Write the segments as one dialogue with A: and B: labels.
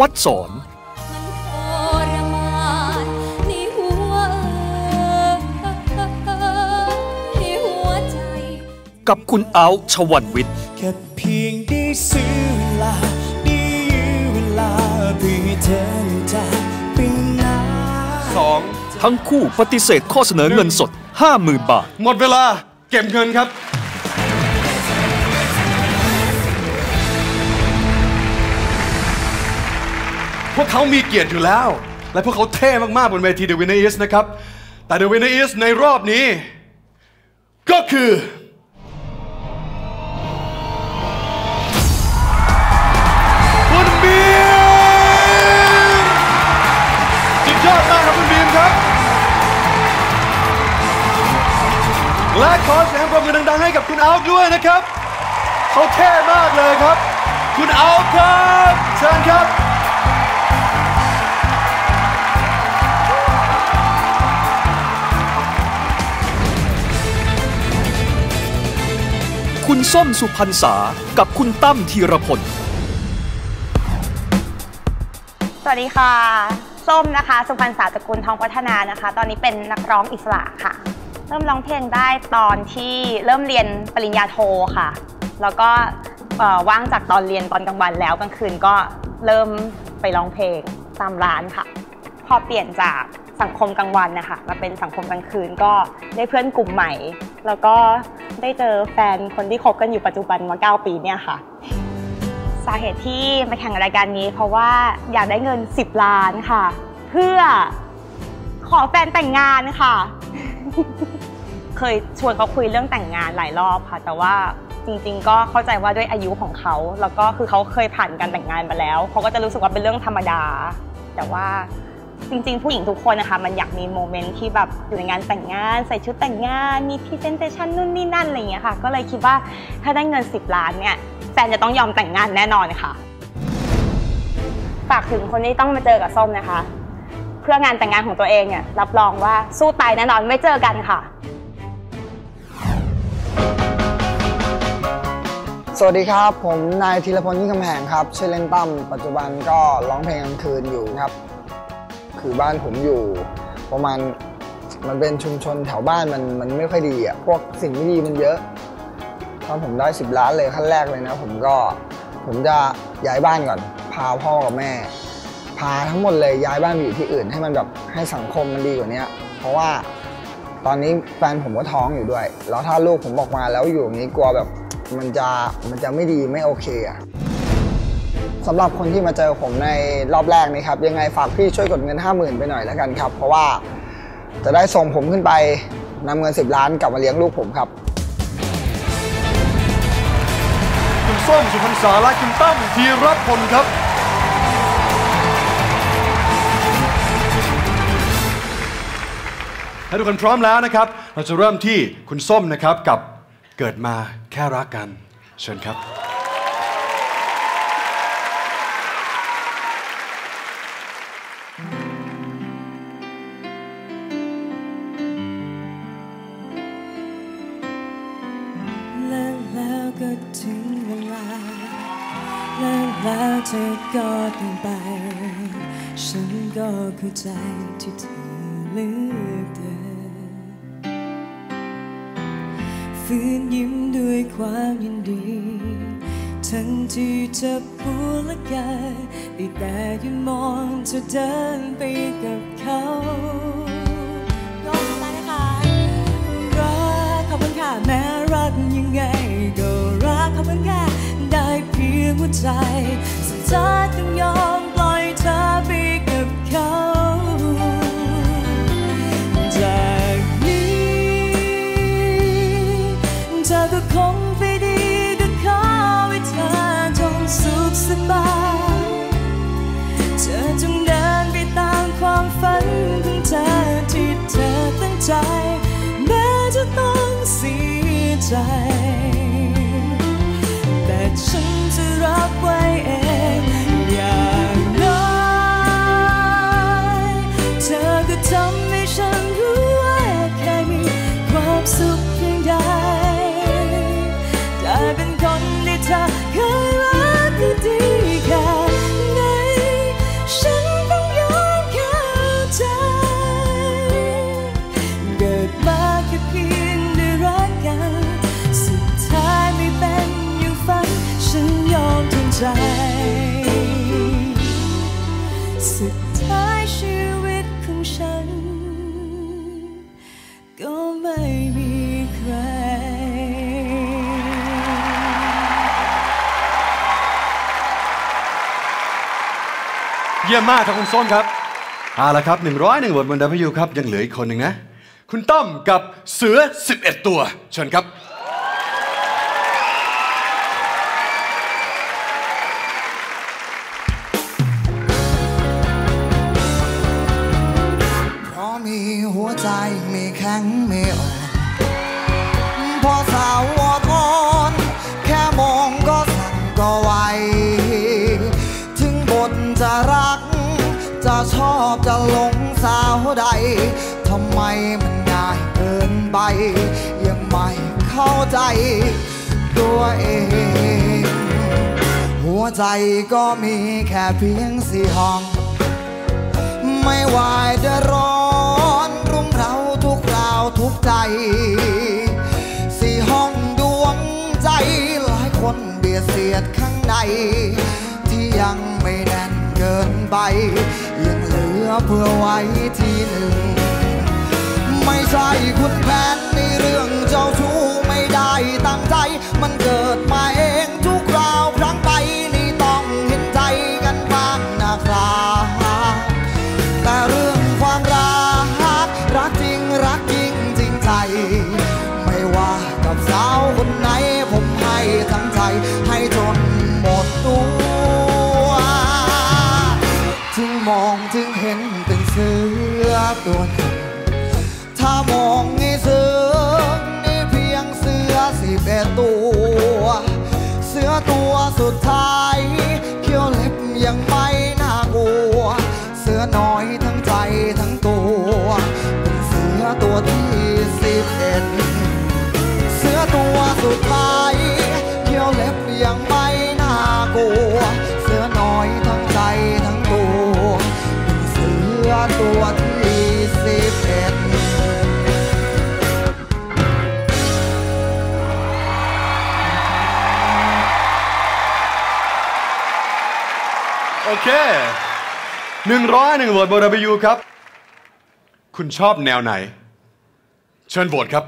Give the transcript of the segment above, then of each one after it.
A: วัดสอน
B: มันทรมานในหัวในหัวใจ
A: กับคุณเอาชวันวิทย์
C: แค่เพียงได้ซื้อเวลาได้ยื้อเวลาเพื่อให้เธอไม่จากไปไหน
D: สอง
A: ทั้งคู่ปฏิเสธข้อเสนอเงินสด 50,000 บาท
D: หมดเวลาเก็บเงินครับ พวกเขามีเกียรติอยู่แล้ว และพวกเขาเท่มากๆบนเวที The Winner Is นะครับ แต่ The Winner Is ในรอบนี้ ก็คือคุณบีมสุดยอดมากครับคุณบีมครับ และขอเสียงปรบมือดังๆให้กับคุณเอาด้วยนะครับ เขาเท่มากเลยครับ คุณเอาครับเชิญครับ
A: คุณส้มสุพรรณษา กับคุณตั้มธีรพล
E: สวัสดีค่ะ ส้มนะคะ สุพรรณสาตระกุลทองพัฒนานะคะ ตอนนี้เป็นนักร้องอิสระค่ะ เริ่มร้องเพลงได้ตอนที่เริ่มเรียนปริญญาโทค่ะ แล้วก็ว่างจากตอนเรียนตอนกลางวันแล้วกลางคืนก็เริ่มไปร้องเพลงตามร้านค่ะ พอเปลี่ยนจาก สังคมกลางวันนะคะมาเป็นสังคมกลางคืนก็ได้เพื่อนกลุ่มใหม่ แล้วก็ได้เจอแฟนคนที่คบกันอยู่ปัจจุบันมา 9 ปีเนี่ยค่ะ สาเหตุที่มาแข่งรายการนี้ เพราะว่าอยากได้เงิน 10 ล้านค่ะ เพื่อขอแฟนแต่งงานค่ะ เคยชวนเขาคุยเรื่องแต่งงานหลายรอบค่ะ แต่ว่าจริงๆ ก็เข้าใจว่าด้วยอายุของเขา แล้วก็คือเขาเคยผ่านการแต่งงานมาแล้วเขาก็จะรู้สึกว่าเป็นเรื่องธรรมดา แต่ว่า จริงๆ ผู้หญิงทุกคนนะคะมันอยากมีโมเมนต์ที่แบบอยู่ในงานแต่งงาน ใส่ชุดแต่งงาน มีพรีเซนเตชันนู่นนี่นั่นอะไรอย่างเงี้ยค่ะ ก็เลยคิดว่าถ้าได้เงิน 10 ล้านเนี่ยแฟนจะต้องยอมแต่งงานแน่นอนค่ะฝากถึงคนที่ต้องมาเจอกับส้มนะคะ เพื่องานแต่งงานของตัวเองเนี่ยรับรองว่าสู้ตายแน่นอนไม่เจอกันค่ะ
F: สวัสดีครับ ผมนายธีรพลยิ่งคำแหงครับชื่อเล่นตั้มปัจจุบันก็ร้องเพลงกลางคืนอยู่ครับ คือบ้านผมอยู่ประมาณมันเป็นชุมชนแถวบ้านมันมันไม่ค่อยดีอะพวกสิ่งไม่ดีมันเยอะถ้าผมได้ 10 ล้านเลยขั้นแรกเลยนะ ผมก็ผมจะย้ายบ้านก่อน พาพ่อกับแม่ พาทั้งหมดเลยย้ายบ้านไปอยู่ที่อื่น ให้มันแบบให้สังคมมันดีกว่านี้เพราะว่าตอนนี้แฟนผมก็ท้องอยู่ด้วย แล้วถ้าลูกผมออกมาแล้วอยู่อย่างนี้กลัวแบบมันจะมันจะไม่ดีไม่โอเคอะ สำหรับคนที่มาเจอผมในรอบแรกนี้ครับยังไงฝากพี่ช่วยกดเงิน 5 0,000 ไปหน่อยแล้วกันครับ เพราะว่าจะได้ส่งผมขึ้นไปนำเงิน 10 ล้านกลับมาเลี้ยงลูกผมครับ
D: คุณส้มสุพรรณษาและคุณตั้มธีรพลครับ ถ้าทุกคนพร้อมแล้วนะครับ เราจะเริ่มที่คุณส้มนะครับกับเกิดมาแค่รักกัน เชิญครับ
C: ก็ถึงเวลาและแล้วเธอก็เปลี่ยนไป ฉันก็เข้าใจที่เธอเลือกเดินฝืนยิ้มด้วยความยินดี ทั้งที่เจะปวดและกายได้แต่ยืนมองเธอเดินไปกับเขายอมไปนะคะรักขอบคุณค่ะแม้ หัวใจสุดท้ายต้องยอมปล่อยเธอไปกับเขาจากนี้เธอก็คงไปดีก็ขอให้เธอจงสุขสบายเธอจงเดินไปตามความฝันของเธอที่เธอตั้งใจแม้จะต้องเสียใจ จะรับไว้เอง สุดท้ายชีวิตของฉัน ก็ไม่มีใคร
D: เยี่ยมมากครับคุณส้นครับเอาละครับ 101บทบน W ครับ ยังเหลืออีกคนหนึ่งนะ คุณต้อมกับเสือ 11 ตัว เชิญครับ
F: ถึงบทจะรัก จะชอบจะหลงสาวใดทำไมมันง่ายเกินไป ยังไม่เข้าใจตัวเอง หัวใจก็มีแค่เพียงสี่ห้อง ไม่วายเดือดร้อ ที่ยังไม่แน่นเกินไป ยังเหลือเพื่อไว้ทีหนึ่ง ไม่ใช่คุณแผนในเรื่องเจ้าชู้ไม่ได้ตั้งใจ มันเกิดมาเองทุกคราวครั้งไปนี่ต้องเห็นใจกันบ้างนะครับ 11 ตัว เสือตัวสุดท้าย เขี้ยวเล็บยังไม่น่ากลัว เสือน้อยทั้งใจทั้งตัว เป็นเสือตัวที่สิบเอ็ดเสือตัวสุดท้าย เขี้ยวเล็บยังไม่น่ากลัว เสือน้อยทั้งใจทั้งตัว เป็นเสือตัวที่
D: โอเค101โหวตบน W ครับ คุณชอบแนวไหน เชิญโหวตครับ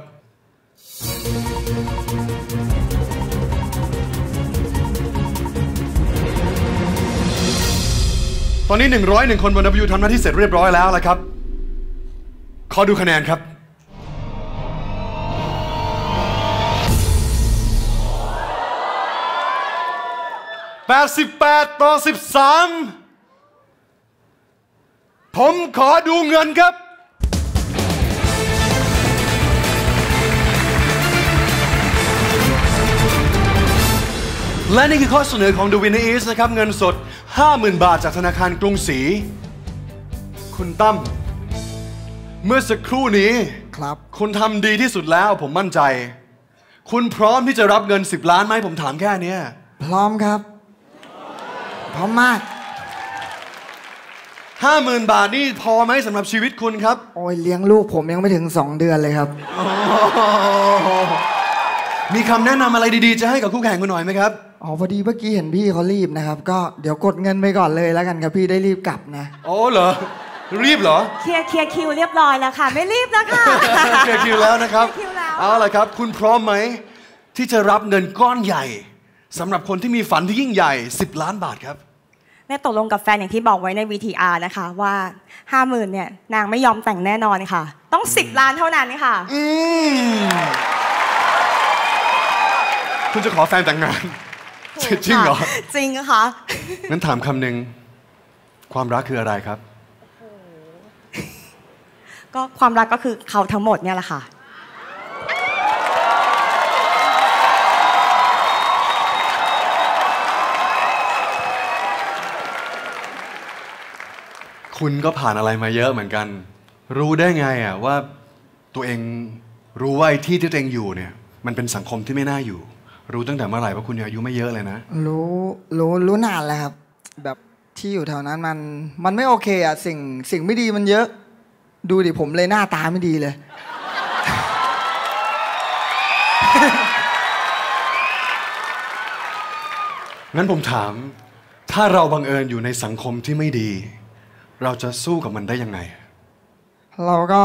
D: ตอนนี้ 101 คนบน W ทำหน้าที่เสร็จเรียบร้อยแล้วละครับ ขอดูคะแนนครับ 88 ต่อ 13 ผมขอดูเงินครับและนี่คือข้อเสนอของ The Winner is นะครับ เงินสด 50,000 บาทจากธนาคารกรุงศรี คุณตั้มเมื่อสักครู่นี้
F: ครับ
D: คุณทำดีที่สุดแล้วผมมั่นใจ คุณพร้อมที่จะรับเงิน 10 ล้านไหมผมถามแค่เนี้ย
F: พร้อมครับ พร้อมมาก
D: ห้าหมื่นบาทนี่พอไหมสำหรับชีวิตคุณครับ
F: โอ้ยเลี้ยงลูกผมยังไม่ถึง 2 เดือนเลยครับ
D: มีคำแนะนำอะไรดีๆ จะให้กับคู่แข่งคุณหน่อยไหมครับ
F: อ๋อพอดีเมื่อกี้เห็นพี่เขารีบนะครับ ก็เดี๋ยวกดเงินไปก่อนเลยแล้วกันครับพี่ได้รีบกลับนะ
D: โอ้เหรอ รีบเหรอ
E: เคลียร์เคลียร์คิวเรียบร้อยแล้วค่ะ ไม่รีบแล้วค่ะ
D: เคลียร์คิวแล้วนะครับ
E: เคลียร์คิวแล้ว
D: เอาละครับ คุณพร้อมไหมที่จะรับเงินก้อนใหญ่ สำหรับคนที่มีฝันที่ยิ่งใหญ่ 10 ล้านบาทครับ
E: แม่ตกลงกับแฟนอย่างที่บอกไว้ใน VTR นะคะว่าห้าหมื่นเนี่ยนางไม่ยอมแต่งแน่นอนค่ะ ต้อง 10 ล้านเท่านั้นค่ะ
D: อืมคุณจะขอแฟนแต่งงาน จริงเหรอ
E: จริงค่ะ
D: งั้นถามคำหนึ่งความรักคืออะไรครับ
E: ก็ความรักก็คือเขาทั้งหมดเนี่ยแหละค่ะ
D: คุณก็ผ่านอะไรมาเยอะเหมือนกัน รู้ได้ไงอะว่าตัวเองรู้ว่าไอ้ที่ที่ตัวเองอยู่เนี่ย มันเป็นสังคมที่ไม่น่าอยู่ รู้ตั้งแต่เมื่อไหร่ว่าคุณอายุไม่เยอะเลยนะ
F: รู้รู้รู้นานแล้วครับ แบบที่อยู่แถวนั้นมันมันไม่โอเคอะสิ่งสิ่งไม่ดีมันเยอะ ดูดิผมเลยหน้าตาไม่ดีเลย
D: งั้นผมถาม ถ้าเราบังเอิญอยู่ในสังคมที่ไม่ดี เราจะสู้กับมันได้ยังไง
F: เราก็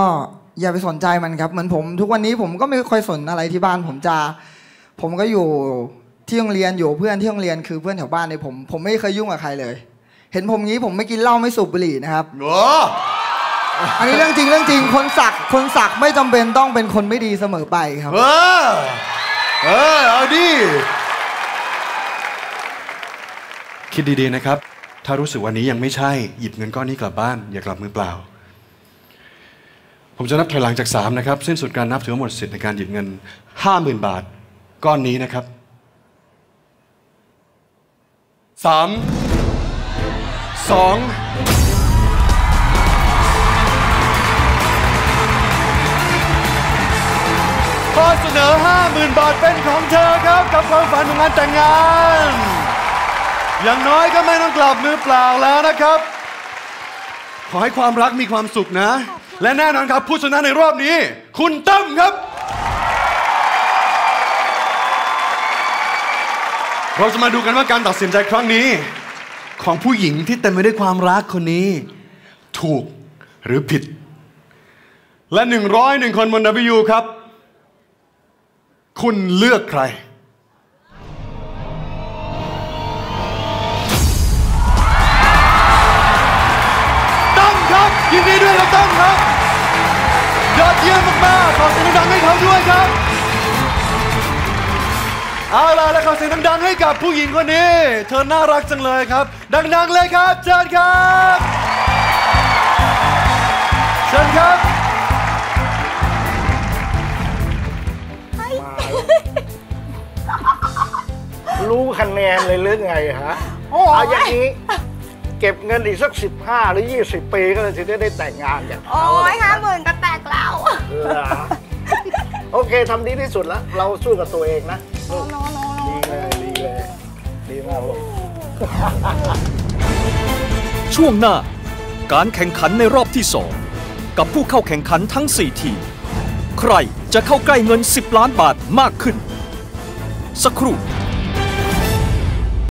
F: อย่าไปสนใจมันครับ เหมือนผม ทุกวันนี้ผมก็ไม่ค่อยสนอะไรที่บ้านผมจะ ผมก็อยู่ที่โรงเรียนอยู่เพื่อนที่โรงเรียนคือเพื่อนแถวบ้านเนี่ยผม ผมไม่เคยยุ่งกับใครเลย เห็นผมงี้ผมไม่กินเหล้าไม่สูบบุหรี่นะครับ
D: โอ้
F: อันนี้เรื่องจริงเรื่องจริงคนสักคนสักไม่จำเป็นต้องเป็นคนไม่ดีเสมอไปครับ
D: เออ เออเอาดิคิดดีๆนะครับ ถ้ารู้สึกวันนี้ยังไม่ใช่ หยิบเงินก้อนนี้กลับบ้าน อย่ากลับมือเปล่า ผมจะนับถอยหลังจาก 3 นะครับสิ้นสุดการนับถือหมดสิทธิ์ในการหยิบเงิน 50,000 บาท ก้อนนี้นะครับ 3 2ข้อเสนอ 50,000 บาทเป็นของเธอครับ กับความฝันของงานแต่งงาน อย่างน้อยก็ไม่ต้องกลับมือเปล่าแล้วนะครับ ขอให้ความรักมีความสุขนะ และแน่นอนครับ ผู้ชนะในรอบนี้ คุณตั้มครับ เราจะมาดูกันว่าการตัดสินใจครั้งนี้ ของผู้หญิงที่เต็มไปด้วยความรักคนนี้ ถูกหรือผิด และ 101 คนบน W ครับ คุณเลือกใคร นดีด้วยครับตั้มครับ ยอดเยี่ยมมากๆขอเสียงดังๆให้เขาด้วยครับ เอาล่ะและขอเสียงดังๆให้กับผู้หญิงคนนี้ เธอน่ารักจังเลยครับ ดังๆเลยครับเชิญครับเชิญครับ
G: รู้คะแนนเลยหรือไงฮะเอาอย่างนี้ เก็บเงินอีกสัก 15 หรือ 20 ปีก็เลยถึงจะได้แต่งงานกัน
E: โอ้ยห้าหมื่นก็แตกแล้ว
G: เหรอโอเคทำดีที่สุดแล้ว เราสู้กับตัวเองนะดีเลยดีเลยดีมากลูก
A: ช่วงหน้า การแข่งขันในรอบที่2กับผู้เข้าแข่งขันทั้ง 4 ทีม ใครจะเข้าใกล้เงิน 10 ล้านบาทมากขึ้น สักครู่